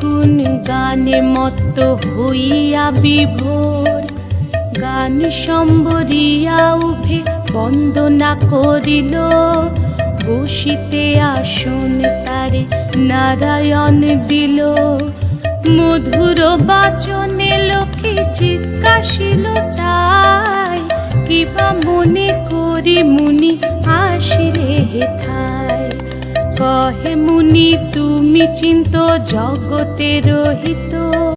গুণ গানে মত্ত হইয়া বিভোর। গান সম্বরিয়া উভে বন্দনা করিল। বসিতে আসন তারে নারায়ণ দিল। মধুর বাচনে লোকে জিজ্ঞাসিল, তাই কিবা মনে করি মুনি আসিরে হেথায় কহে মুনি তুমি চিন্ত জগতের হিত